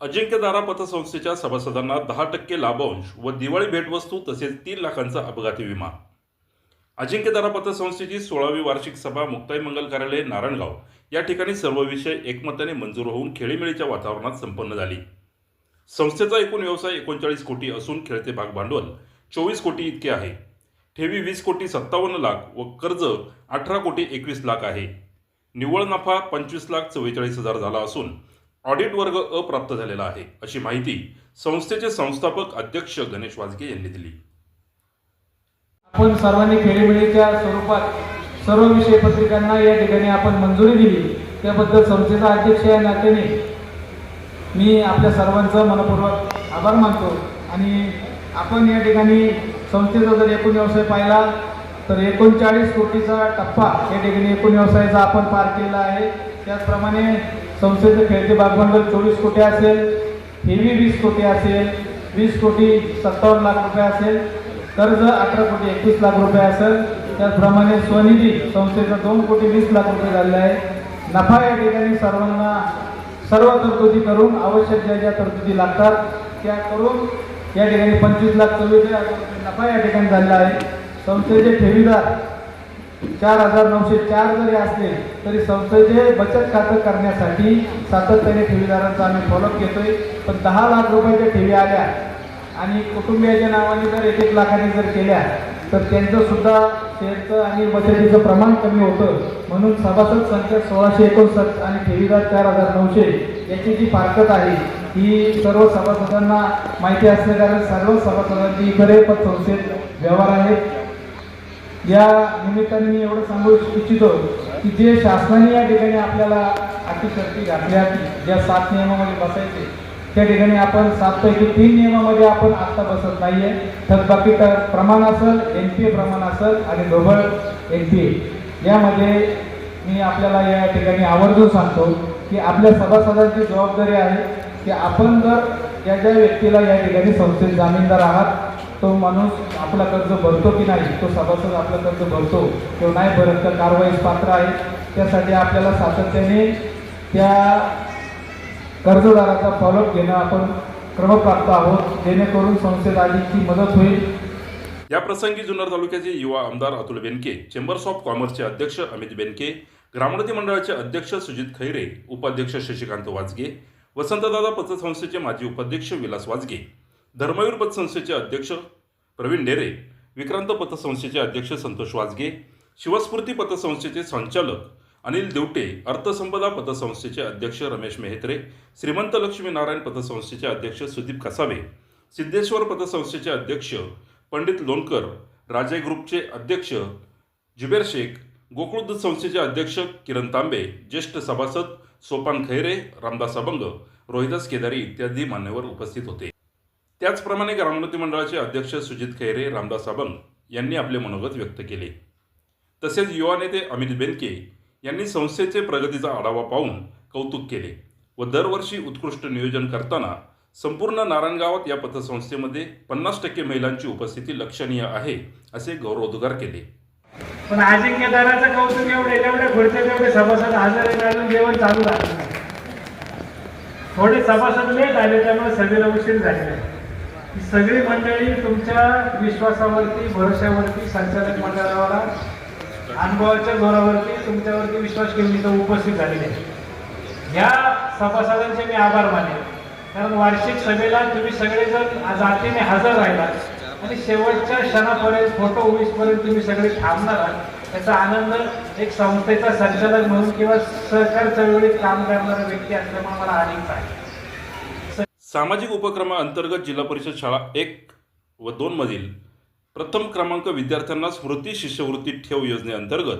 अजिंक्यदारा पतसंस्थेच्या सभासदांना दहा टक्के लाभांश व दिवाळी भेटवस्तू तसेच तीन लाखांचा अपघाती विमा. अजिंक्यदारा पतसंस्थेची सोळावी वार्षिक सभा मुक्ताई मंगल कार्यालय नारायणगाव. या ठिकाणी सर्व विषय एकमताने मंजूर होऊन खेळीमेळीच्या वातावरणात संपन्न झाली. संस्थेचा एकूण व्यवसाय एकोणचाळीस कोटी असून खेळते भाग भांडवल चोवीस कोटी इतके आहे. ठेवी वीस कोटी सत्तावन्न लाख व कर्ज अठरा कोटी एकवीस लाख आहे. निव्वळ नफा पंचवीस लाख चव्वेचाळीस हजार झाला असून ऑडिट वर्ग अप्राप्त झालेला आहे अशी माहिती संस्थेचे संस्थापक अध्यक्ष गणेश वाजगे यांनी दिली. आपण सर्वांनी खेळीमेळीच्या स्वरूपात सर्व विषय पत्रिकांना या ठिकाणी आपण मंजुरी दिली. त्याबद्दल संस्थेचा अध्यक्ष या नात्याने मी आपल्या सर्वांचा मनपूर्वक आभार मानतो. आणि आपण या ठिकाणी संस्थेचा जर एकूण व्यवसाय पाहिला तर एकोणचाळीस कोटीचा टप्पा या ठिकाणी एकूण व्यवसायाचा आपण पार केला आहे. त्याचप्रमाणे संस्थेचं खेळते भागभांडवल चोवीस कोटी असेल ठेवी वीस कोटी असेल वीस कोटी सत्तावन्न लाख रुपये असेल कर्ज अठरा कोटी एकवीस लाख रुपये असेल. त्याचप्रमाणे स्वनिधी संस्थेचा दोन कोटी वीस लाख रुपये झालेला आहे. नफा या ठिकाणी सर्वांना सर्व तरतुदी करून आवश्यक ज्या ज्या तरतुदी लागतात त्या करून या ठिकाणी पंचवीस लाख चव्वीस नफा या ठिकाणी झालेला आहे. संस्थेचे ठेवीदार चार हजार नऊशे चार जरी असले तरी संस्थेचे बचत खातं करण्यासाठी सातत्याने ठेवीदारांचा आम्ही फॉलोअप घेतोय. पण दहा लाख रुपयाच्या ठेवी आल्या आणि कुटुंबियाच्या नावाने जर एक एक लाखाने जर केल्या तर त्यांचं सुद्धा शेअरचं आणि बचतीचं प्रमाण कमी होतं. म्हणून सभासद संख्या सोळाशे एकोणसष्ट आणि ठेवीदार चार हजार नऊशे याची जी फारकत आहे ही सर्व सभासदांना माहिती असल्या कारण सर्व सभासदांची इकडे पण संस्थेत व्यवहार आहेत. या निमित्ताने मी एवढं सांगू इच्छितो की जे शासनाने या ठिकाणी आपल्याला अतिशक्ती शर्ती घातल्या ज्या सात नियमामध्ये बसायचे त्या ठिकाणी आपण सातपैकी तीन नियमामध्ये आपण आत्ता बसत नाहीये. तर बाकी तर प्रमाण असेल एन पी ए प्रमाण असेल आणि ढोबळ एन पी ए. यामध्ये मी आपल्याला या ठिकाणी आवर्जून सांगतो की आपल्या सभासदांची जबाबदारी आहे की आपण जर ज्या ज्या व्यक्तीला या ठिकाणी संस्थेत जामीनदार आहात तो माणूस आपला कर्ज भरतो की नाही तो सभासद आपलं कर्ज भरतो किंवा नाही भरत तर कारवाईस पात्र आहे. त्यासाठी आपल्याला सातत्याने त्या कर्जदाराचा फॉलोअप घेणं आपण क्रमप्राप्त आहोत. जेणेकरून संस्थेत आधीची मदत होईल. या प्रसंगी जुन्नर तालुक्याचे युवा आमदार अतुल बेनके चेंबर्स ऑफ कॉमर्सचे अध्यक्ष अमित बेनके ग्रामोन्नती मंडळाचे अध्यक्ष सुजित खैरे उपाध्यक्ष शशिकांत वाजगे वसंतदादा पतसंस्थेचे माजी उपाध्यक्ष विलास वाजगे धर्मवीर पतसंस्थेचे अध्यक्ष प्रवीण डेरे विक्रांत पतसंस्थेचे अध्यक्ष संतोष वाजगे शिवस्फूर्ती पतसंस्थेचे संचालक अनिल देवटे अर्थसंपदा पतसंस्थेचे अध्यक्ष रमेश मेहत्रे श्रीमंत लक्ष्मीनारायण पतसंस्थेचे अध्यक्ष सुदीप कसावे सिद्धेश्वर पतसंस्थेचे अध्यक्ष पंडित लोणकर राजे ग्रुपचे अध्यक्ष जुबेर शेख गोकुळ दूध संस्थेचे अध्यक्ष किरण तांबे ज्येष्ठ सभासद सोपान खैरे रामदास अभंग रोहिदास केदारी इत्यादी मान्यवर उपस्थित होते. त्याचप्रमाणे ग्रामोन्नती मंडळाचे अध्यक्ष सुजित खैरे रामदास अभंग यांनी आपले मनोगत व्यक्त केले. तसेच युवा नेते अमित बेनके यांनी संस्थेचे प्रगतीचा आढावा पाहून कौतुक केले व दरवर्षी उत्कृष्ट नियोजन करताना संपूर्ण नारायणगावात या पतसंस्थेमध्ये पन्नास टक्के महिलांची उपस्थिती लक्षणीय आहे असे गौरवोद्गार केले. पण अजिंक्यदाराचं कौतुक एवढे एवढे खुर्चे तेवढे सभासद हजर आहेत जेवण चालू राहत थोडे सभासद लेट आले त्यामुळे सभेला उशीर झालेला आहे. सगळी मंडळी तुमच्या विश्वासावरती भरोश्यावरती संचालक मंडळाला अनुभवाच्या जोरावरती तुमच्यावरती विश्वास घेऊन इथं उपस्थित झालेले आहे. सभासदांचे मी आभार मानेन कारण वार्षिक सभेला तुम्ही सगळेजण जातीने हजर राहिला आणि शेवटच्या क्षणापर्यंत फोटो होईसपर्यंत तुम्ही सगळे थांबणार आहात. आनंद एक संस्थेचा संचालक म्हणून किंवा सहकार चळवळीत काम करणारा व्यक्ती असल्यामुळे मला अधिक आहे. सामाजिक उपक्रमाअंतर्गत जिल्हा परिषद शाळा एक व दोन मधील प्रथम क्रमांक विद्यार्थ्यांना स्मृती शिष्यवृत्ती ठेव योजनेअंतर्गत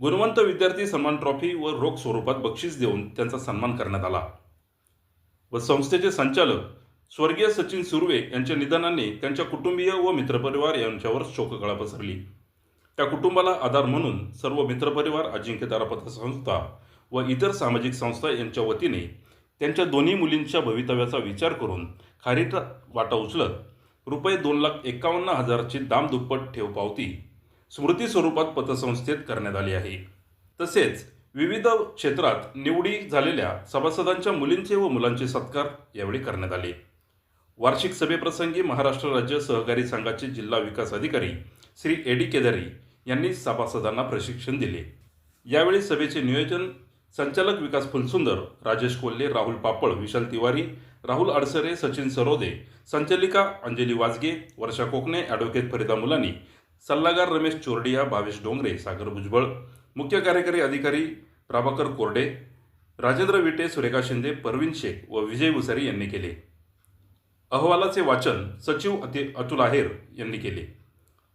गुणवंत विद्यार्थी सन्मान ट्रॉफी व रोख स्वरूपात बक्षीस देऊन त्यांचा सन्मान करण्यात आला. व संस्थेचे संचालक स्वर्गीय सचिन सुर्वे यांच्या निधनाने त्यांच्या कुटुंबीय व मित्रपरिवार यांच्यावर शोककळा पसरली. त्या कुटुंबाला आधार म्हणून सर्व मित्रपरिवार अजिंक्यतारा संस्था व इतर सामाजिक संस्था यांच्या वतीने त्यांच्या दोन्ही मुलींच्या भवितव्याचा विचार करून खारीचा वाटा उचलत रुपये दोन लाख एकावन्न हजारची दामदुप्पट ठेव पावती स्मृती स्वरूपात पतसंस्थेत करण्यात आली आहे. तसेच विविध क्षेत्रात निवडी झालेल्या सभासदांच्या मुलींचे व मुलांचे सत्कार यावेळी करण्यात आले. वार्षिक सभेप्रसंगी महाराष्ट्र राज्य सहकारी संघाचे जिल्हा विकास अधिकारी श्री ए डी केदारी यांनी सभासदांना प्रशिक्षण दिले. यावेळी सभेचे नियोजन संचालक विकास फुलसुंदर राजेश कोल्हे राहुल पापळ विशाल तिवारी राहुल अडसरे सचिन सरोदे संचालिका अंजली वाजगे वर्षा कोकणे ॲडव्होकेट फरिदा मुलानी सल्लागार रमेश चोरडिया भावेश डोंगरे सागर भुजबळ मुख्य कार्यकारी अधिकारी प्रभाकर कोरडे राजेंद्र विटे सुरेखा शिंदे परवीन शेख व विजय भुसारी यांनी केले. अहवालाचे वाचन सचिव अति अतुल आहेर यांनी केले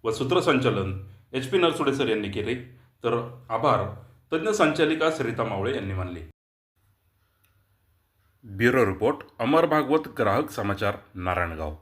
व सूत्रसंचालन एच पी नरसुडे सर यांनी केले. तर आभार. तज्ज्ञ संचालिका सरिता मावळे यांनी मानले. ब्युरो रिपोर्ट अमर भागवत ग्राहक समाचार नारायणगाव.